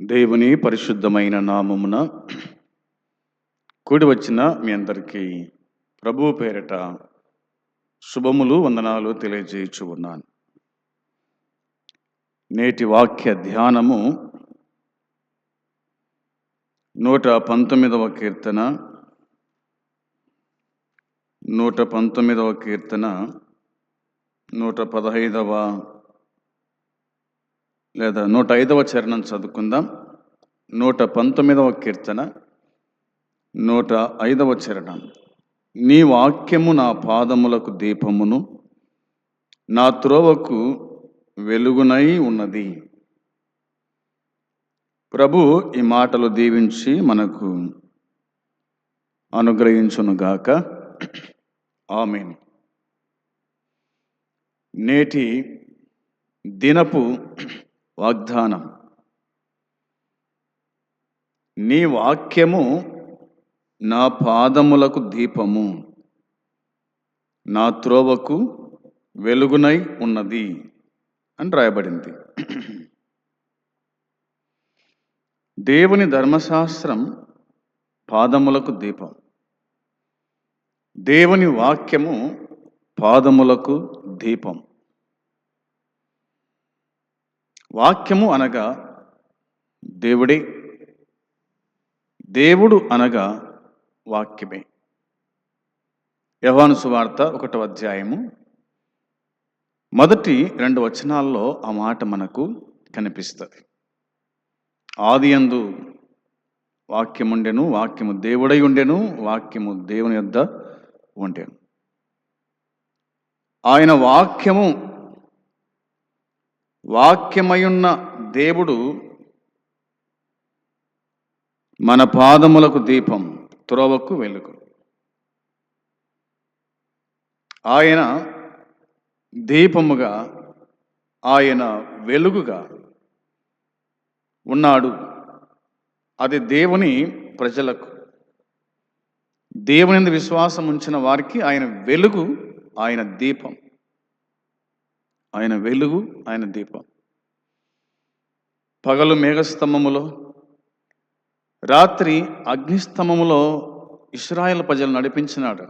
దేవుని పరిశుద్ధమైన నామమున కూడి వచ్చిన మీ అందరికీ ప్రభు పేరిట శుభములు వందనాలు తెలియజేయచ్చు ఉన్నాను. నేటి వాక్య ధ్యానము నూట పంతొమ్మిదవ కీర్తన నూట పంతొమ్మిదవ కీర్తన నూట పదహైదవ లేదా నూట ఐదవ చరణం చదువుకుందాం. నూట పంతొమ్మిదవ కీర్తన నూట ఐదవ చరణం. నీ వాక్యము నా పాదములకు దీపమును నా త్రోవకు వెలుగునై ఉన్నది. ప్రభు ఈ మాటలు దీవించి మనకు అనుగ్రహించునుగాక. ఆమె నేటి దినపు వాగ్దానం. నీ వాక్యము నా పాదములకు దీపము. నా త్రోవకు వెలుగునై ఉన్నది అని రాయబడింది. దేవుని ధర్మశాస్త్రం పాదములకు దీపం. దేవుని వాక్యము పాదములకు దీపం. వాక్యము అనగా దేవుడే దేవుడు అనగా వాక్యమే. యవాను సువార్త ఒకటో అధ్యాయము మొదటి రెండు వచనాల్లో ఆ మాట మనకు కనిపిస్తుంది. ఆది అందు వాక్యముండెను వాక్యము దేవుడై ఉండెను వాక్యము దేవుని యొద్ద ఉండెను. ఆయన వాక్యము వాక్యమయున్న దేవుడు మన పాదములకు దీపం త్రోవకు వెలుగు. ఆయన దీపముగా ఆయన వెలుగుగా ఉన్నాడు. అది దేవుని ప్రజలకు దేవుని విశ్వాసం ఉంచిన వారికి ఆయన వెలుగు ఆయన దీపం. ఆయన వెలుగు ఆయన దీపం. పగలు మేఘస్తంభములో రాత్రి అగ్నిస్తంభములో ఇస్రాయల్ ప్రజలు నడిపించినాడు.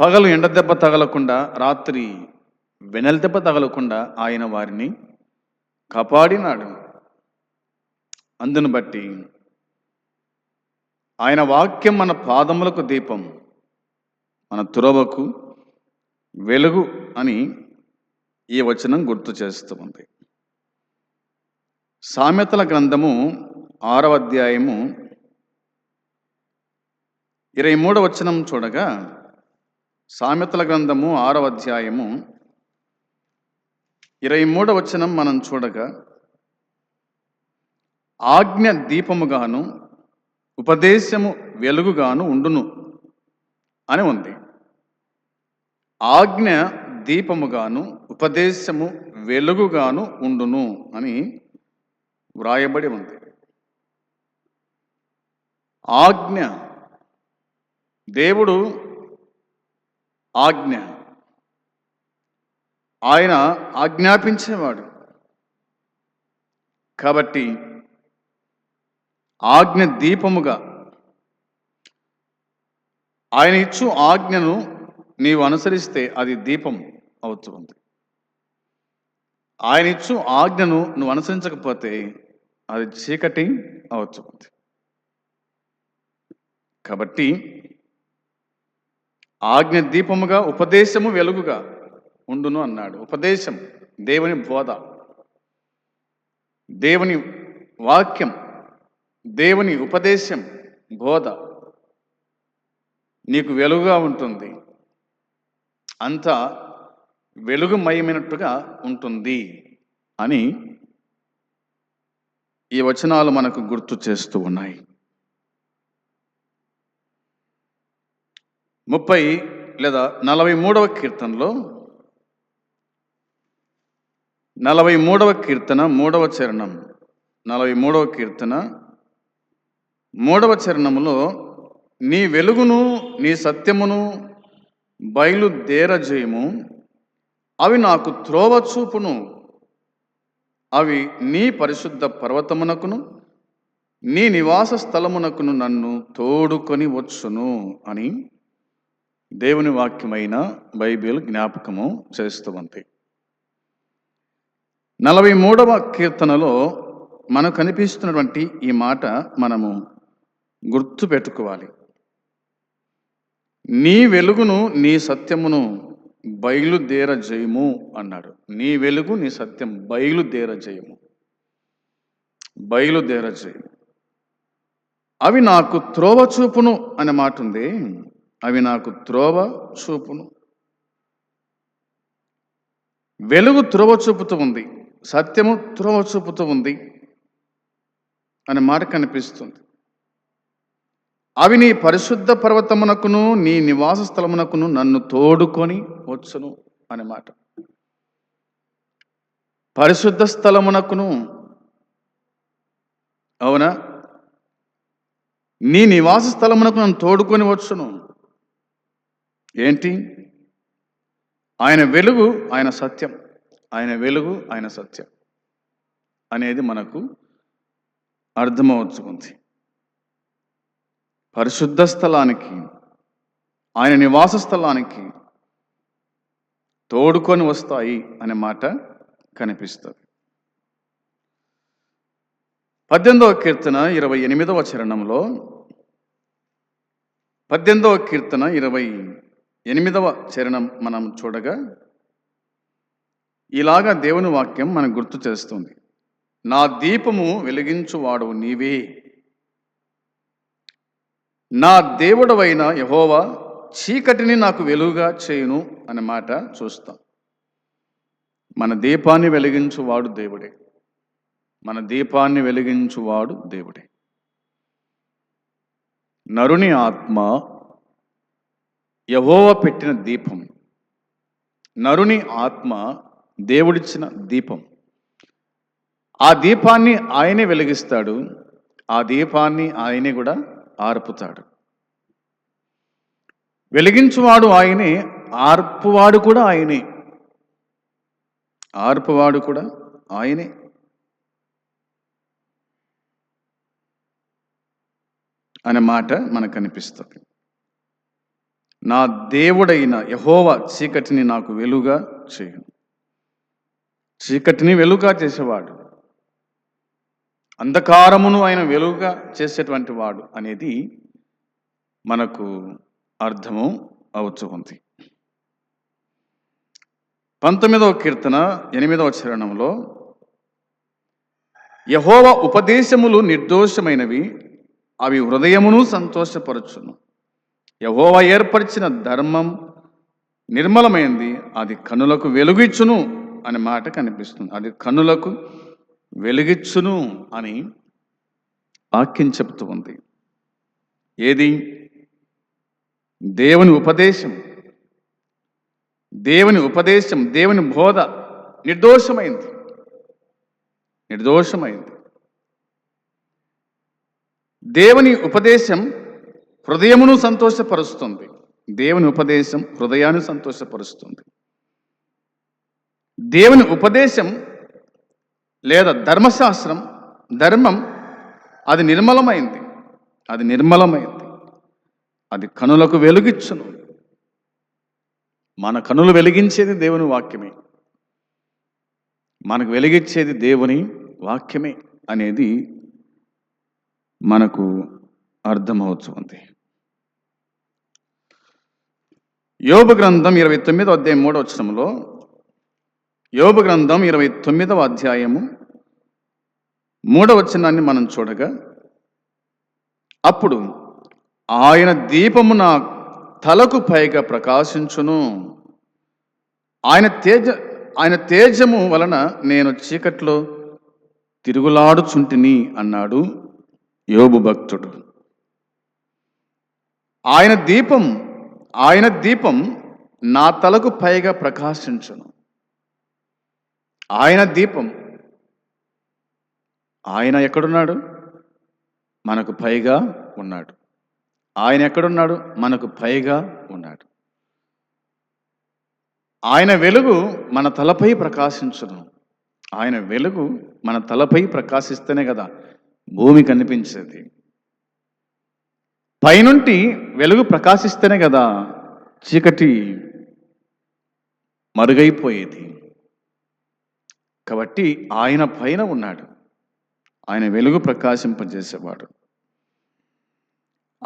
పగలు ఎండ దెబ్బ తగలకుండా రాత్రి వెనల్ దెబ్బ తగలకుండా ఆయన వారిని కాపాడినాడు. అందును బట్టి ఆయన వాక్యం మన పాదములకు దీపం మన తురవకు వెలుగు అని ఈ వచనం గుర్తు చేస్తూ ఉంది సామెతల గ్రంథము ఆరవ అధ్యాయము ఇరవై మూడవ వచనం చూడగా సామెతల గ్రంథము ఆరవ అధ్యాయము ఇరవై మూడవ వచనం మనం చూడగా ఆజ్ఞ దీపముగాను ఉపదేశము వెలుగుగాను ఉండును అని ఉంది. ఆజ్ఞ దీపముగాను ఉపదేశము వెలుగుగాను ఉండును అని వ్రాయబడి ఉంది. ఆజ్ఞ. దేవుడు ఆజ్ఞ. ఆయన ఆజ్ఞాపించేవాడు. కాబట్టి ఆజ్ఞ దీపముగా ఆయన ఇచ్చు ఆజ్ఞను నీవు అనుసరిస్తే అది దీపం అవుతుంది ఆయన ఇచ్చు ఆజ్ఞను నువ్వు అనుసరించకపోతే అది చీకటి అవుతుంది కాబట్టి ఆజ్ఞ దీపముగా ఉపదేశము వెలుగుగా ఉండును అన్నాడు. ఉపదేశం దేవుని బోధ. దేవుని వాక్యం దేవుని ఉపదేశం బోధ నీకు వెలుగుగా ఉంటుంది. అంతా వెలుగుమయమైనట్టుగా ఉంటుంది అని ఈ వచనాలు మనకు గుర్తు చేస్తూ ఉన్నాయి. ముప్పై లేదా నలభై మూడవ కీర్తనలో నలభై మూడవ కీర్తన మూడవ చరణం నలభై మూడవ కీర్తన మూడవ చరణములో నీ వెలుగును నీ సత్యమును బయలుదేరజేయము. అవి నాకు త్రోవ చూపును. అవి నీ పరిశుద్ధ పర్వతమునకును నీ నివాస స్థలమునకును నన్ను తోడుకొని వచ్చును అని దేవుని వాక్యమైన బైబిల్ జ్ఞాపకము చేస్తూ ఉంది నలభై మూడవ కీర్తనలో మనకు కనిపిస్తున్నటువంటి ఈ మాట మనము గుర్తు పెట్టుకోవాలి నీ వెలుగును నీ సత్యమును బయలుదేర జయము అన్నాడు. నీ వెలుగు నీ సత్యం బయలుదేర జయము బయలుదేర జయము అవి నాకు త్రోవ చూపును అనే మాట ఉంది అవి నాకు త్రోవ చూపును. వెలుగు త్రోవ చూపుతూ ఉంది. సత్యము త్రోవ చూపుతూ ఉంది అనే మాట కనిపిస్తుంది. అవి నీ పరిశుద్ధ పర్వతమునకును నీ నివాస స్థలమునకును నన్ను తోడుకొని వచ్చును అనే మాట. పరిశుద్ధ స్థలమునకును అవునా? నీ నివాస స్థలమునకు నన్ను తోడుకొని వచ్చును. ఏంటి? ఆయన వెలుగు ఆయన సత్యం. ఆయన వెలుగు ఆయన సత్యం. అనేది మనకు అర్థమవుతుంది. పరిశుద్ధ స్థలానికి ఆయన నివాస స్థలానికి తోడుకొని వస్తాయి అనే మాట కనిపిస్తుంది. పద్దెనిమిదవ కీర్తన ఇరవై ఎనిమిదవ చరణంలో పద్దెనిమిదవ కీర్తన ఇరవై ఎనిమిదవ చరణం మనం చూడగా ఇలాగా దేవుని వాక్యం మనకు గుర్తు చేస్తుంది. నా దీపము వెలిగించువాడు నీవే నా దేవుడవైన యహోవా చీకటిని నాకు వెలుగుగా చేయును అనే మాట చూస్తాం. మన దీపాన్ని వెలిగించువాడు దేవుడే. మన దీపాన్ని వెలిగించువాడు దేవుడే. నరుని ఆత్మ యహోవ పెట్టిన దీపం. నరుని ఆత్మ దేవుడిచ్చిన దీపం. ఆ దీపాన్ని ఆయనే వెలిగిస్తాడు. ఆ దీపాన్ని ఆయనే కూడా ఆర్పుతాడు. వెలిగించువాడు ఆయనే ఆర్పువాడు కూడా ఆయనే. ఆర్పువాడు కూడా ఆయనే. అనే మాట మనకు కనిపిస్తుంది నా దేవుడైన యహోవ చీకటిని నాకు వెలుగా చేయను. చీకటిని వెలుగా చేసేవాడు. అంధకారమును ఆయన వెలుగుగా చేసేటువంటి వాడు అనేది మనకు అర్థము అవుతూ ఉంది. పంతొమ్మిదవ కీర్తన ఎనిమిదవ చరణంలో యహోవ ఉపదేశములు నిర్దోషమైనవి అవి హృదయమును సంతోషపరచును. యహోవ ఏర్పరిచిన ధర్మం నిర్మలమైంది అది కనులకు వెలుగిచ్చును అనే మాట కనిపిస్తుంది. అది కనులకు వెలిగించును అని వాక్యం చెప్తూ ఉంది. ఏది? దేవుని ఉపదేశం. దేవుని ఉపదేశం దేవుని బోధ నిర్దోషమైంది. నిర్దోషమైంది. దేవుని ఉపదేశం హృదయమును సంతోషపరుస్తుంది. దేవుని ఉపదేశం హృదయాన్ని సంతోషపరుస్తుంది. దేవుని ఉపదేశం లేదా ధర్మశాస్త్రం ధర్మం అది నిర్మలమైంది. అది నిర్మలమైంది. అది కనులకు వెలుగిచ్చును. మన కనులు వెలిగించేది దేవుని వాక్యమే. మనకు వెలిగించేది దేవుని వాక్యమే అనేది మనకు అర్థమవుతుంది. యోగ గ్రంథం ఇరవై తొమ్మిదో అధ్యాయం మూడో వచనంలో యోగు గ్రంథం ఇరవై తొమ్మిదవ అధ్యాయము. మూడవచనాన్ని మనం చూడగా అప్పుడు ఆయన దీపము నా తలకు పైగా ప్రకాశించును. ఆయన తేజ ఆయన తేజము వలన నేను చీకట్లో తిరుగులాడుచుంటిని అన్నాడు యోబు భక్తుడు. ఆయన దీపం ఆయన దీపం నా తలకు పైగా ప్రకాశించును. ఆయన దీపం. ఆయన ఎక్కడున్నాడు? మనకు పైగా ఉన్నాడు. ఆయన ఎక్కడున్నాడు? మనకు పైగా ఉన్నాడు. ఆయన వెలుగు మన తలపై ప్రకాశించును. ఆయన వెలుగు మన తలపై ప్రకాశిస్తేనే కదా భూమి కనిపించేది. పైనుంటి వెలుగు ప్రకాశిస్తేనే కదా చీకటి మరుగైపోయేది. కాబట్టి ఆయన పైన ఉన్నాడు. ఆయన వెలుగు ప్రకాశింపజేసేవాడు.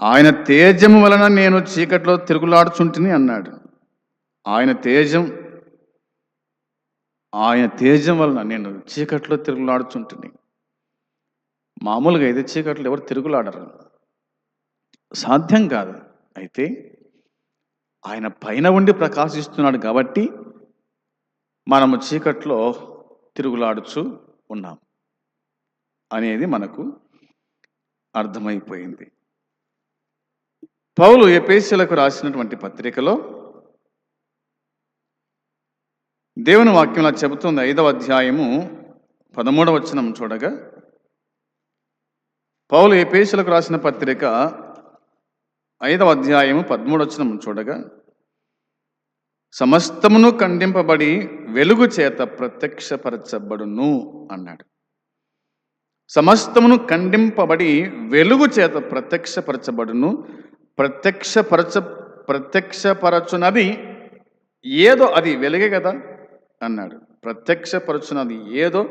ఆయన తేజము వలన నేను చీకట్లో తిరుగులాడుచుంటిని అన్నాడు. ఆయన తేజం ఆయన తేజం వలన నేను చీకట్లో తిరుగులాడుచుంటిని. మామూలుగా అయితే చీకట్లో ఎవరు తిరుగులాడరు. సాధ్యం కాదు. అయితే ఆయన పైన ఉండి ప్రకాశిస్తున్నాడు కాబట్టి మనము చీకట్లో తిరుగులాడుచు ఉన్నాం అనేది మనకు అర్థమైపోయింది. పౌలు ఎపేసులకు రాసినటువంటి పత్రికలో దేవుని వాక్యం చెబుతుంది ఐదవ అధ్యాయము పదమూడవ వచనం చూడగా పౌలు ఎపేసులకు రాసిన పత్రిక ఐదవ అధ్యాయము పదమూడవచనం చూడగా సమస్తమును ఖండింపబడి వెలుగు చేత ప్రత్యక్షపరచబడును అన్నాడు. సమస్తమును ఖండింపబడి వెలుగు చేత ప్రత్యక్షపరచబడును. ప్రత్యక్షపరచ ప్రత్యక్షపరచునది ఏదో అది వెలుగే కదా అన్నాడు. ప్రత్యక్షపరచునది ఏదో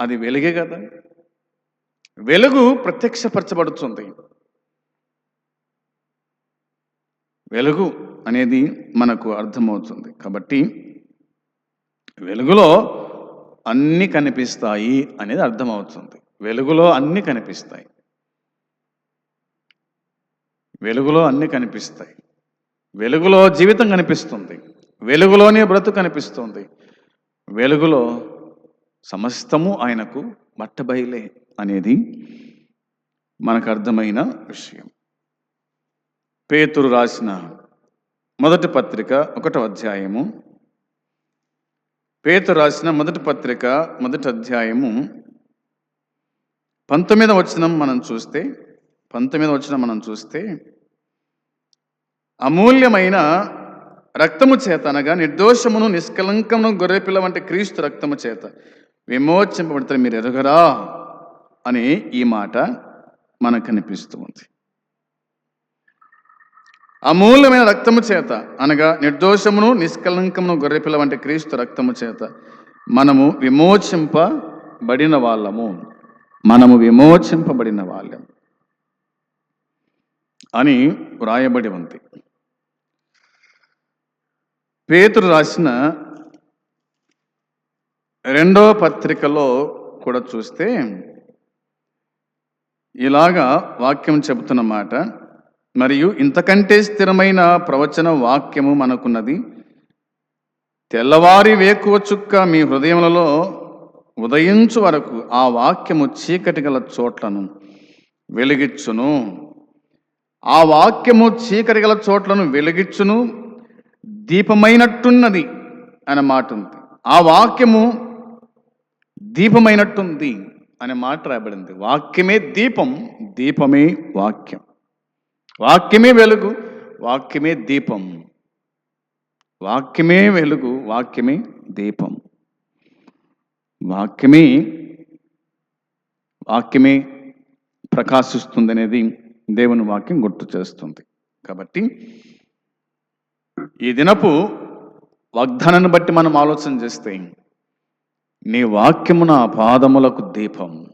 అది వెలుగే కదా. వెలుగు ప్రత్యక్షపరచబడుతుంది. వెలుగు అనేది మనకు అర్థమవుతుంది. కాబట్టి వెలుగులో అన్నీ కనిపిస్తాయి అనేది అర్థమవుతుంది. వెలుగులో అన్నీ కనిపిస్తాయి. వెలుగులో అన్నీ కనిపిస్తాయి. వెలుగులో జీవితం కనిపిస్తుంది. వెలుగులోనే బ్రతుకు కనిపిస్తుంది. వెలుగులో సమస్తము ఆయనకు బట్టబయలే అనేది మనకు అర్థమైన విషయం. పేతురు రాసిన మొదటి పత్రిక ఒకటో అధ్యాయము. పేతురు రాసిన మొదటి పత్రిక మొదటి అధ్యాయము. పంతొమ్మిదవ వచనం మనం చూస్తే పంతొమ్మిదవ వచనం మనం చూస్తే అమూల్యమైన రక్తము చేత అనగా నిర్దోషమును నిష్కలంకమును గొర్రెపిల్ల వంటి క్రీస్తు రక్తము చేత విమోచింపబడితే మీరు ఎరుగరా అని ఈ మాట మనకు కనిపిస్తూ ఉంది. అమూల్యమైన రక్తము చేత అనగా నిర్దోషమును నిష్కలంకమును గొర్రెపిల్ల వంటి క్రీస్తు రక్తము చేత మనము విమోచింపబడిన వాళ్ళము. మనము విమోచింపబడిన వాళ్ళం అని వ్రాయబడి ఉంది. పేతురు రాసిన రెండవ పత్రికలో కూడా చూస్తే ఇలాగా వాక్యం చెబుతున్న మాట మరియు ఇంతకంటే స్థిరమైన ప్రవచన వాక్యము మనకున్నది. తెల్లవారి వేకువ చుక్క మీ హృదయములలో ఉదయించు వరకు ఆ వాక్యము చీకటి గల చోట్లను వెలిగిచ్చును. ఆ వాక్యము చీకటి గల చోట్లను వెలిగిచ్చును. దీపమైనట్టున్నది అనే మాట ఉంది. ఆ వాక్యము దీపమైనట్టుంది అనే మాట రాయబడింది. వాక్యమే దీపం దీపమే వాక్యం. వాక్యమే వెలుగు వాక్యమే దీపం. వాక్యమే వెలుగు వాక్యమే దీపం. వాక్యమే వాక్యమే ప్రకాశిస్తుంది అనేది దేవుని వాక్యం గుర్తు చేస్తుంది. కాబట్టి ఈ దినపు వాగ్దానాన్ని బట్టి మనం ఆలోచన చేస్తే నీ వాక్యము నా పాదములకు దీపం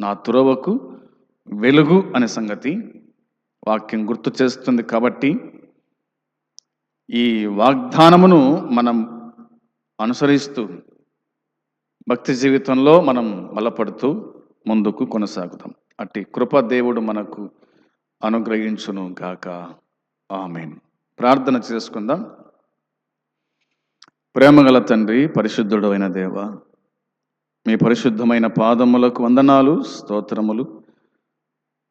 నా తురవకు వెలుగు అనే సంగతి వాక్యం గుర్తు చేస్తుంది కాబట్టి ఈ వాగ్దానమును మనం అనుసరిస్తూ భక్తి జీవితంలో మనం బలపడుతూ ముందుకు కొనసాగుతాం అట్టి కృప దేవుడు మనకు అనుగ్రహించును గాక. ఆమెన్. ప్రార్థన చేసుకుందాం. ప్రేమగల తండ్రి పరిశుద్ధుడు అయిన దేవ మీ పరిశుద్ధమైన పాదములకు వందనాలు స్తోత్రములు.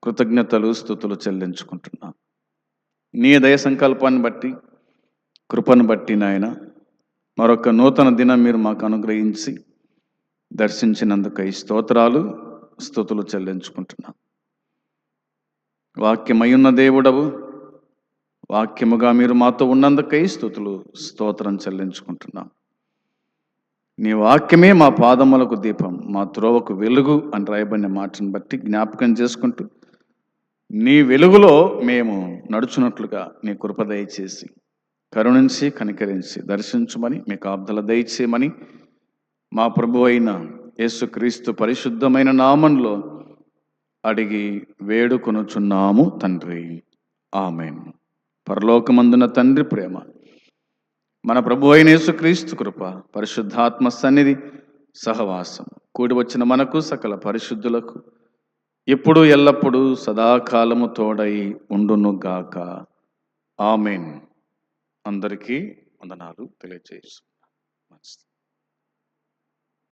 కృతజ్ఞతలు స్థుతులు చెల్లించుకుంటున్నాం. నీ దయ సంకల్పాన్ని బట్టి కృపను బట్టి నాయన మరొక నూతన దినం మీరు మాకు అనుగ్రహించి దర్శించినందుకై స్తోత్రాలు స్థుతులు చెల్లించుకుంటున్నాం. వాక్యమయ్యున్న దేవుడవు వాక్యముగా మీరు మాతో ఉన్నందుకై స్థుతులు స్తోత్రం చెల్లించుకుంటున్నాం. నీ వాక్యమే మా పాదములకు దీపం మా త్రోవకు వెలుగు అని రాయబడిన మాటను బట్టి జ్ఞాపకం చేసుకుంటూ నీ వెలుగులో మేము నడుచున్నట్లుగా నీ కృప దయచేసి కరుణించి కనికరించి దర్శించమని మీకు ఆబ్దల దయచేయమని మా ప్రభు అయిన యేసుక్రీస్తు పరిశుద్ధమైన నామంలో అడిగి వేడుకొనుచున్నాము తండ్రి. ఆమెన్. పరలోకమందున తండ్రి ప్రేమ మన ప్రభు అయిన యేసుక్రీస్తు కృప పరిశుద్ధాత్మ సన్నిధి సహవాసం. కూడి వచ్చిన మనకు సకల పరిశుద్ధులకు ఎప్పుడు ఎల్లప్పుడూ సదాకాలము తోడై ఉండునుగాక ఆమెన్. అందరికీ వందనాలు తెలియజేసు